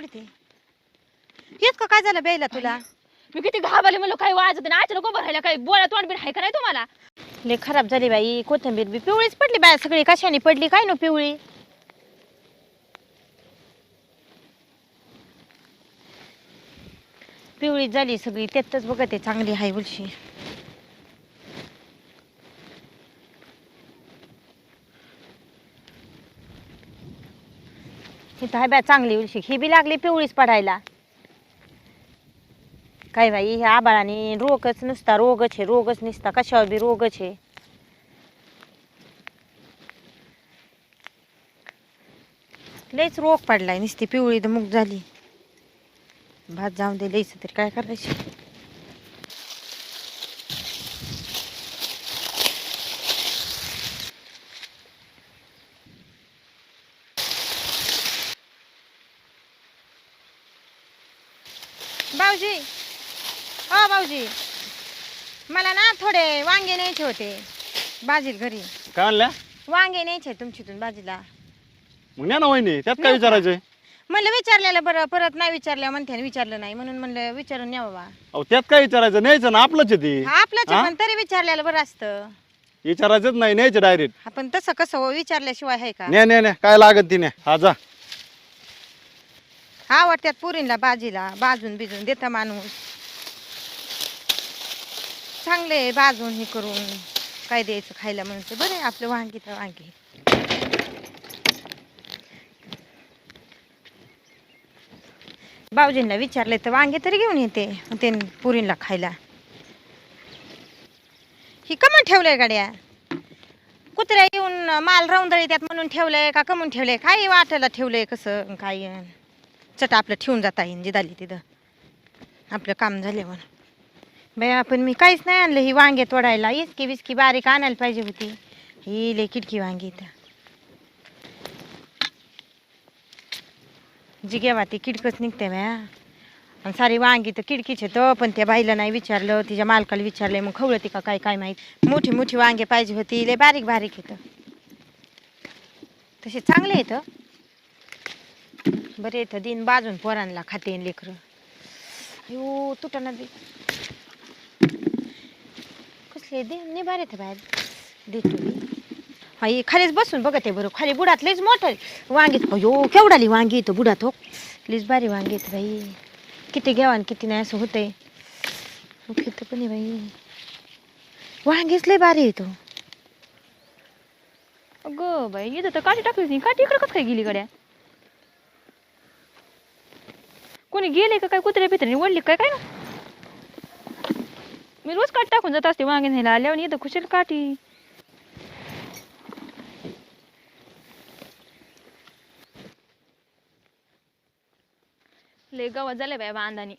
थोडी ते हेच का काय झालं बेला तुला? मी किती घाबरले म्हणलं काही वाजत नाही अचानक उभं राहिलं काही बोळा तोंड बिन आहे का नाही तुम्हाला? लय खराब झाली बाई कोथिंबीर बी पिवळीच पडली बाय सगळी कशाने पडली काय नो पिवळी? पिवळी झाली सगळी त्यातच बघते चांगली हाय उलशी इथं हाय बाय चांगली उलशी. ही बी लागली पिवळीच पडायला. काय बाई ह्या आबाळाने रोगच नुसता रोगच आहे रोगच नुसता. कशावर बी रोगच आहे लयच रोग पडलाय नुसती पिवळी तर मुग झाली. भात जाऊन दे लयच तरी काय करायचं? भाऊजी. हो भाऊजी. मला ना थोडे वांगे न्यायचे होते बाजील घरी. काय आणल्या? वांगे न्यायचे तुमच्यातून बाजीला मग न्या ना वहिनी त्यात काय विचारायचंय? म्हणलं विचारलेलं बरं परत नाही विचारलं म्हणते विचारलं नाही. म्हणून म्हणलं विचारून न्यावं बा अहो त्यात काय विचारायचं? न्यायचं ना आपलंच आहे ते. हा आपलंच आहे, हा? पण तरी विचारलेलं बरं असतं. विचारायचंच नाही न्यायचं डायरेक्ट. आपण तसं कसं हो विचारल्याशिवाय आहे का? न्या न्या न्या. काय लागत ती न्या. हा जा. आवडत्यात पुरीला बाजीला बाजून बिजून देता माणूस. चांगले बाजून हे करून काय द्यायचं खायला म्हणते. बरं आहे आपलं वांगी तर वांगी. भाऊजींना विचारले तर वांगे तरी घेऊन येते ते पुरीला खायला. ही कमन ठेवलंय गाड्या. कुत्र्या येऊन माल राहून त्यात म्हणून ठेवलंय का कमून ठेवलंय? काय वाटायला ठेवलंय कसं काय? चट आपलं ठेवून जाता येईन जी झाली तिथं. आपलं काम झाल्यावर. म्हणून बाई आपण मी काहीच नाही आणलं ही वांगे तोडायला. इसकी बिचकी बारीक आणायला पाहिजे होती. ही लय किडकी वांगी इथं. जी घेवा ती किडकच निघते बाया आणि सारी वांगी तर किडकीच तर हो. पण त्या बाईला नाही विचारलं तिच्या मालकाला विचारलं मग खवळती का काय काय माहीत. मोठी मोठी वांगे पाहिजे होती लय बारीक बारीक येतं तसे चांगले येतं बरे येतं दिन बाजून पोरांना खाते लेकरं. अयो तुटाना दे. कसले दे नाही बारे ते बाहेर देतो मी. खालीच बसून बघत आहे बरं. खाली बुडात लईच मोठं वांगीत अयो केवढाली वांगी येतो बुडात हो. लईच बारी वांगी येतं बाई. किती घ्यावा आणि किती नाही असं होतंय. घेतं पण आहे बाई. वांगीच लई बारी येतो अगं बाई इथं तर काठी टाकली नाही काठी इकडं कसं काय गेली गड्या? कोणी गेले का काय? कुत्रे पित्रे ओढली काय? काय मी रोज काठी टाकून जात असते वांगे न्यायला. आल्यावर इथं खुशाल काठी. लय गावात झालंय बाय बांधानी.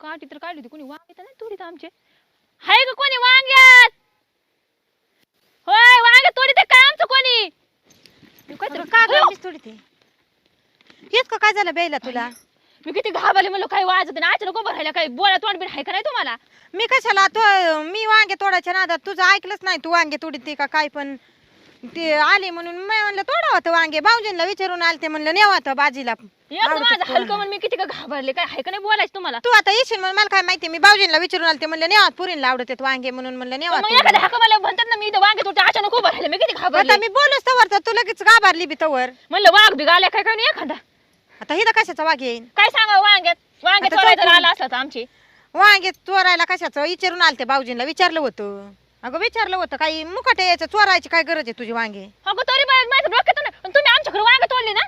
काठी तर काढली होती. कोणी वांगे तर नाही तोडीत आमचे. हाय का कोणी वांग्यात? होय वांगे तोडीत काय आमचं कोणी? काय तर- का अयो! थोडी ते हेच का काय झालं बेला तुला? मी किती घाबरले म्हणलं काय वाजत नाही अचानक उभं राहिलं काय बोळा तोंड बिन आहे का नाही तुम्हाला? मी कशाला तो मी वांगे तोडायच्या नादात तुझं ऐकलंच नाही तू वांगे तोडीत का काय पण? ते आले म्हणून मी म्हणलं तोडा होतं वांगे. भाऊजींना विचारून आलते म्हणलं नेवा होतं बाजीला. माझं. हलकं म्हणून मी किती का घाबरले काय आहे का नाही बोलायचं तुम्हाला? तू आता येशील म्हणून मला काय माहिती मी भाऊजींना विचारून आलते म्हणलं नेवा पुरीला आवडत वांगे म्हणून म्हणलं नेवा मग तोडून. एखाद्या हाका मला म्हणतात ना मी इथं वांगे तोडते अचानक उभं राहिलं मी किती घाबरले. आता मी बोलूच तवर तर तू लगेच गाभारली बी तवर. म्हणलं वाघ बी गाल्या काय काय नाही एखादा? आता हिथं कशाचा वाघ येईन? काय सांगा वांग्यात? वांगे आता चौकून- आला असला तर आमची. वांगे चोरायला कशाचं? विचारून आलते भाऊजींना विचारलं होतं. अगं विचारलं होतं काही मुकाटे यायचं चोरायची काय गरज आहे तुझी वांगे? अगं तरी बाई माझं डोक्यात नाही पण तुम्ही आमच्या घरी वांगे तोडले ना?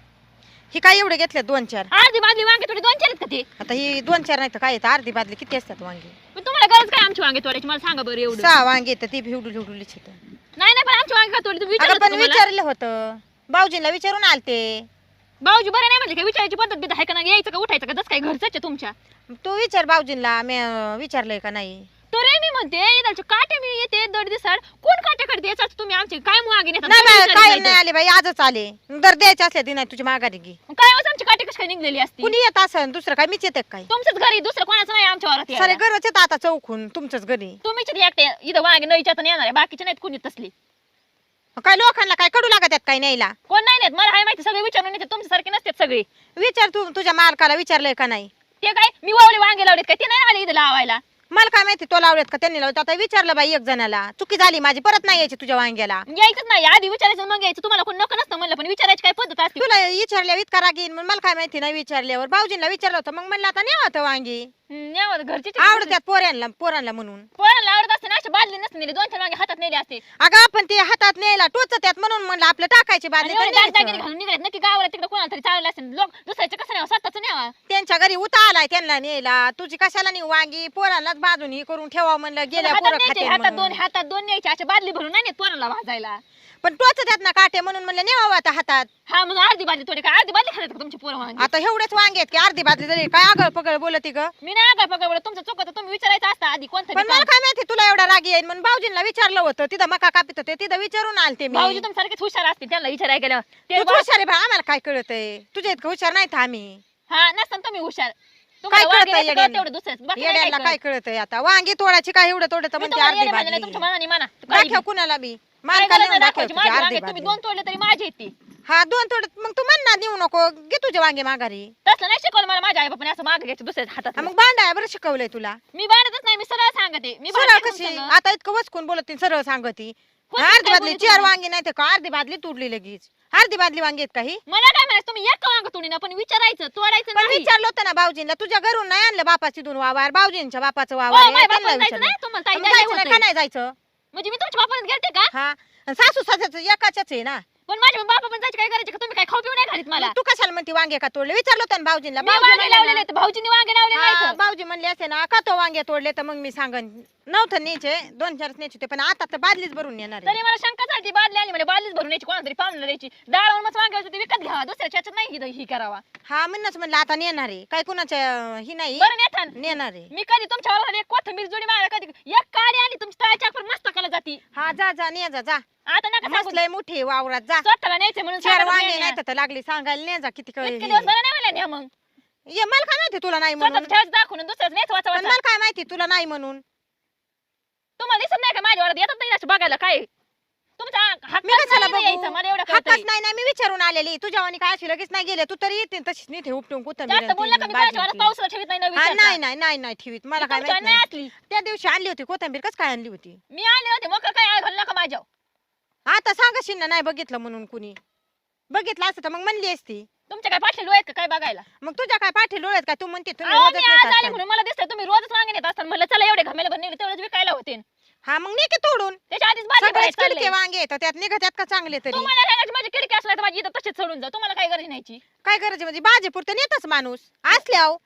ही काय एवढे घेतले दोन चार? अर्धी बाजली वांगे तोडली दोन चार आहेत का ते? आता ही दोन चार नाही तर काय येतं अर्धी बादली किती असतात वांगे? पण तुम्हाला गरज काय आमची वांगे तोडायची? मला सांगा बरं एवढं. सहा वांगे तर ती भिवडू भिवडूलीच येतं नाही नाही पण आमची वांगे का तोडली? तुम्ही अगं विचारलं पण तुम्हाला? विचारलं होतं. भाऊजींना विचारून आलते. भाऊजी बरं नाही म्हणले काय विचारायची पद्धत बिद्धत आहे का नाही? यायचं का उठायचं का? जसं काय घरचं आहे तुमच्या. तू विचार भाऊजींना मी अं, विचारलंय का नाही? तरी मी म्हणते काटे मी येते दर दिसाड कोण काटे कडे द्यायचं तुम्ही आमचे काय मागे नेतात नाही बाई, काय. आले बाई आजच आले. दर द्यायचे असले ती नाही तुझी माघारी घे काय आमची काटे कशी काय निघलेली असती? कुणी येत असं दुसरं काय? मीच येते काय? तुमचंच घरी दुसरं कोणाचं नाही आमच्या वरात सारे यायला. घरच येत आता चौकून तुमच्याच घरी तुम्हीच एकटे. इथं वागे न विचारता येणार आहे. बाकीचे नाहीत कोणी तसली. काय लोकांना काय कडू लागत काय न्यायला? कोण नाही नेत? मला हाय माहिती सगळे विचारून येते. तुमच्यासारखे नसतात सगळे. विचार तू तुझ्या मालकाला विचारलंय का नाही? ते काय? मी वावले वांगे लावलेत काय? ते नाही आले इथं लावायला. मला काय माहिती तो लावलेत का त्यांनी लावत आता विचारलं बाई एक जणाला चुकी झाली माझी परत नाही यायची तुझ्या वांग्याला. यायचंच नाही आधी विचारायचं मग यायचं तुम्हाला कोण नको नसतं म्हणलं पण विचारायची काय पद्धत असते? तुला विचारल्या इतका राग येईन मग मला काय माहिती नाही विचारल्यावर. भाऊजींना विचारलं होतं मग म्हणलं आता नाही होतं वांगी. घरचे आवडत्यात पोऱ्यांना पोरांना म्हणून. पोरांना आवडत असते ना अशी बादली नसते नेली दोन चार वांगे हातात नेले असते. अगं आपण ते हातात न्यायला टोचत्यात म्हणून म्हणलं आपलं टाकायची आणि बादली एवढे तर दागदागिने न्यायचं. घालून निघाले नक्की गावाला तिकडे कोणाला तरी चाललं असेल लोक दुसऱ्याचं कसं न्यावं? स्वतःच त्यांच्या घरी उता आलाय त्यांना न्यायला. तुझी कशाला नाही वांगी? पोरांनाच बाजून ही करून ठेवा म्हणलं गेल्या हातात पोरं न्यायचे खाते हातात दोन म्हणून. हातात दोन न्यायचे अशा बादली भरून नाही नेत पोरांना भाजायला. पण टोचत्यात ना काटे म्हणून म्हणलं नेवा आता हातात. हा म्हणून अर्धी बादली थोडी काय? अर्धी बादली खातात का तुमची पोरं वांगे? आता एवढेच वांगे आहेत की अर्धी बादली जरी काय आगळ पगळ बोलती ग. मी नाही आगाय पकडलं तुमचं चुकत तुम्ही विचारायचं असतं आधी कोणतं पण बी मला काम. काय माहिती तुला एवढा राग येईल म्हणून भाऊजींना विचारलं होतं तिथं मका कापित होते तिथं विचारून आलते मी. भाऊजी तुमच्यासारखेच हुशार असते त्यांना विचारायला गेलं ते बा- हुशार आहे बा आम्हाला काय कळतंय? तुझ्या इतकं हुशार नाहीत आम्ही. हा नसताना तुम्ही हुशार. तुम्हाला काय? तेवढं बाकी नाही. कळतंय आता? वांगी तोडायची काय एवढं तोडत मी म्हणते तुम्हाला अर्धी येडे म्हणाले, बादली तुमच्या मनाने म्हणा. काय दाखव कुणाला बी. काय मालकाला गरज नाही नेऊन दाखवायची. दाखवायची माझी अर्धी वांगे तुम्ही बादली दोन तोडले तरी माझी येते. हा दोन तोडत मग तू म्हणणार नेऊ नको. घे तुझे वांगे माघारी. तसलं नाही शिकवलं मला. माझ्या आई बापाने असं मागे घ्यायचं दुसऱ्या हातात. हा, मग बांधाय बरं शिकवलंय तुला. मी भांडतच नाही मी सरळ सांगते. मी सरळ भांडते कशी. आता इतकं वचकून बोलत सरळ सांगती. कोण अर्धी बादली बोलते चार? वांगी नाही तर का? अर्धी बादली तुडली लगेच. अर्धी बादली वांगी आहेत काही मला काय म्हणायचं तुम्ही एक वांग तोडी ना पण विचारायचं तोडायचं पण नाही. विचारलं होतं ना भाऊजींना तुझ्या घरून नाही आणलं बापाची दोन वावर भाऊजींच्या बापाचं हो, वावर आहे, माझ्या त्यांना बापाला जायचं विचारलं. नाही तुम्हाला ताई मग जायचं जायचं नाही होतंय. का नाही जायचं? म्हणजे मी तुमच्या बापाला गेलते का? हा आणि सासू सासाचं एकाच आहे ना. पण माझ्या बापा पण जायचं काय करायचं का? तुम्ही काय खाऊ पिऊ नाही घालीत मला. तू कशाला म्हणते वांगे का तोडले? विचारलं होतं ना भाऊजींना. मी भाऊजी वांगे म्हणले लावलेले ना, आहेत. भाऊजींनी वांगे लावले हा, नाही भाऊजी म्हणले असे ना का तो वांगे तोडले? तर मग मी सांगन. नव्हतं न्यायचे. दोन चारच न्यायचे होते पण आता तर बादलीच भरून येणार. तरी मला शंका झाली बादली आली म्हणजे बादलीच भरून यायची कोणाला तरी पाहुणे द्यायची. डाळ मग वांगे होते ते विकत घ्यावा दुसऱ्याच्या ह्याच्यात नाही ही- ही करावा. हा म्हणूनच म्हणलं आता नेणार आहे. काय कुणाच्या ही नाही. बरं नेथान नेणार आहे. मी कधी तुमच्या वाला एक कोथंबीर जोडी मागा कधी एक काडी आली तुमची तळाच्या जाती हा जा जा ने जा. जा आता नका सांगू. मस्त लय मोठी वावरात जा. स्वतःला न्यायचं म्हणून चार सांगा वांगे तुम्ही नाही. तर लागली सांगायला ने जा किती काय इतके. दिवस बरं नाही मला न्या मग. ये मला काय माहिती तुला नाही म्हणून. स्वतःच ठेवायचं दाखवून दुसऱ्याच न्यायचं वाचा पण वाचा. मला काय माहिती तुला नाही म्हणून. तुम्हाला दिसत नाही का माझ्या वाड्यात येतात नाही बघायला काय? तुमचा मी कशाला नाही यायचं? बघू? मला एवढं हक्कच कळतंय. नाही ना मी विचारून आलेली. तुझ्या वाणी काय अशी लगेच नाही गेले? तू तरी येते तशीच नीट उपटून कुठं जास्त बोलला का मी पावसाला ठेवीत नाही न विचारता. नाही नाही नाही नाही ठेवीत. मला काय तुमच्या माहीत नाही नाही. असली. त्या दिवशी आणली होती कोथंबीर. कस काय आणली होती? मी आले होते. मग काय आळ घालू नका माझ्या आता सांगाशील ना नाही बघितलं म्हणून कुणी. बघितलं असतं तर मग म्हणली असती. तुमच्या काय पाठले आहेत का? काय बघायला? मग तुझ्या काय पाठी लोळत काय तू म्हणते तुम्ही अहो, रोजच आज आले. म्हणून मला दिसतंय. तुम्ही रोजच मागे नेत असताना. म्हणलं चला एवढे घमेले बनले तेवढेच विकायला होते हा मग नाही की तोडून. त्याच्या आधीच बादली सगळेच भरायची किडके चाललंय. वांगे येतात त्यात का चांगले तरी? तुम्हाला माझी खिडकी असल्या तर माझी इथं तशीच सोडून जा. तुम्हाला काय गरज न्यायची? काय करायचं म्हणजे बाजे पुरतं नेतच माणूस. असल्याव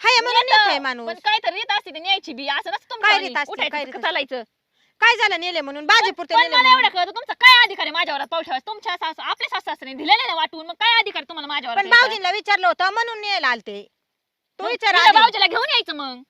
हाय म्हणून नेतोय माणूस. पण काय तर रीत असते ती न्यायची बी. असं नसतं काय रीत असते, काय रीत असते? चालायचं. काय झालं नेले म्हणून? पुरते पण नेले मला म्हणून. एवढं कळतं तुमचा काय अधिकार आहे माझ्यावर? ठेवायचा तुमच्या सासू आपल्या सासू सासऱ्याने दिलेले ना वाटून. मग काय अधिकार तुम्हाला माझ्यावर पण? भाऊजींना विचारलं होतं म्हणून नेला आलते तू. मग विचार तिला आधी. भाऊजीला घेऊन यायचं मग.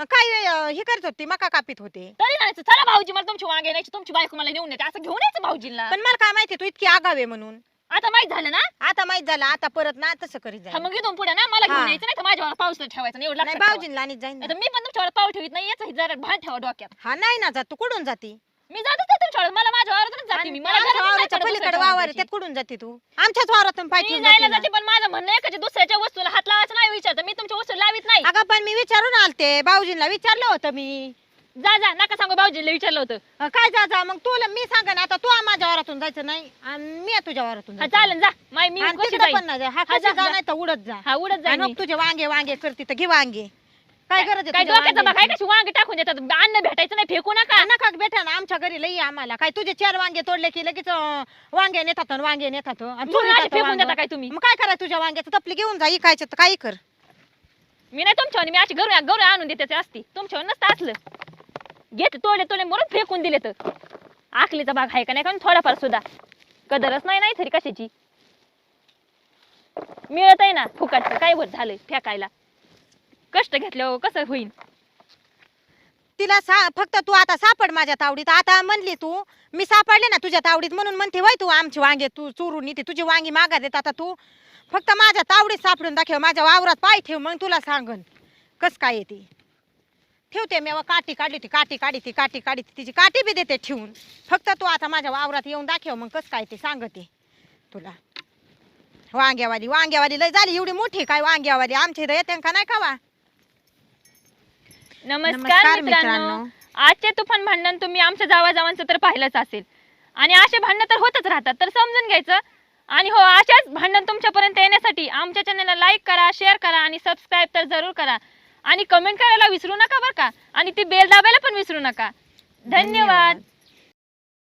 काय अं, हे करत होती मका कापित होते. तरी म्हणायचं चला भाऊजी मला तुमची वांगे न्यायची तुमची बायको मला नेऊन येते असं घेऊन यायचं भाऊजीला पण मला काय माहिती तू इतकी आगावे म्हणून. आता माहीत झालं ना? आता माहीत झालं आता परत ना तसं करीत हा जाईल मग इथून पुढे ना मला घेऊन. यायचं नाही तर माझ्यावर पाऊस ठेवायचं नाही एवढं नाही लक्षात ठेवा. भाऊजींना आणि जाईन मी पण तुमच्यावर पाऊल ठेवीत नाही याचं जरा भान ठेवा डोक्यात. हा नाही ना जात तू कुठून जाती? मी जातच नाही तुमच्यावर मला माझ्या वावरातच जाते मी. मला आमच्या गरजच नाही वावराच्या पडत पलीकडे दुसऱ्याच्या वावर आहे, वावराची. त्यात कुठून जाते तू? आमच्याच वावरातून पाय मी ठेवून जायला जाते ना. जाते पण माझं म्हणणं आहे का जे दुसऱ्याच्या वस्तूला हात लावायचं नाही विचारतं मी तुमच्या वस्तू लावित नाही अगं पण मी विचारून आलते. भाऊजींना विचारलं होतं मी. जा जा. नका सांगू भाऊजीला विचारलं होतं. अं, काय जा जा? मग तुला मी सांगा ना आता तू माझ्या वारातून जायचं नाही आणि मी तुझ्या वारातून हा जायचं. चालेल जा. माय मी आणि कशी तिकडं जाईन? पण नाही जा. हा हा, कशी जा, जा जा. नाही तर उडत जा. हा उडत आणि जाईन मग. तुझे वांगे वांगे करते तर घे वांगे. काय गरज आहे काय तुझ्या डोक्याचं बघाय वांग्याची? कशी वांगे टाकून देतात. अन्न भेटायचं नाही फेकू नका. नका बेटा ना आमच्या घरी लई आम्हाला. काय तुझे चार वांगे तोडले की लगेच अं, वांगे नेतात आणि वांगे नेतात आणि म्हणून चोरीत अशी जातं फेकून वांगं. देता काय तुम्ही? मग काय करायचं तुझ्या वांग्याचं? तपली घेऊन जा इकायचं तर काही कर. मी नाही तुमच्यावर मी अशी घरून घरून आणून देते असते असती. तुमच्यावर नसतं असलं. घेते तोडले तोडले म्हणून फेकून दिले तर. आखलीचा भाग आहे का नाही का? थोडाफार सुद्धा. कदरच नाही नाही तरी कशाची? मिळत आहे ना फुकटचं. काय वर झालंय फेकायला? कष्ट घेतल्यावर कसं होईल तिला सा फक्त तू आता सापड माझ्या तावडीत. आता म्हणली तू मी सापडले ना तुझ्या तावडीत म्हणून म्हणते वय तू आमची वांगे तू चोरून येते तुझी वांगी मागा देत आता तू. फक्त माझ्या तावडीत सापडून दाखव माझ्या वावरात पाय ठेव मग तुला सांगन. कस काय येते? ठेवते मी काठी काढली ती काठी काढी ती काठी काढी ती तिची काठी बी देते ठेवून. फक्त तू आता माझ्या वावरात येऊन दाखव मग कसं काय ते सांगते तुला. वांग्यावाली वांग्यावाली लय झाली एवढी मोठी काय वांग्यावाली? आमच्या इथं येते का नाही का वा नमस्कार नमस्कार मित्रांनो. मित्रांनो. आजचे तुफान भांडण तुम्ही आमच्या जावाजावांचं तर पाहिलंच असेल. आणि असे भांडणं तर होतच राहतात तर समजून घ्यायचं आणि हो अशाच भांडण तुमच्यापर्यंत येण्यासाठी आमच्या चॅनलला लाईक करा शेअर करा आणि सबस्क्राईब तर जरूर करा. आणि कमेंट करायला विसरू नका बरं का? आणि ती बेल दाबायला पण विसरू नका. धन्यवाद.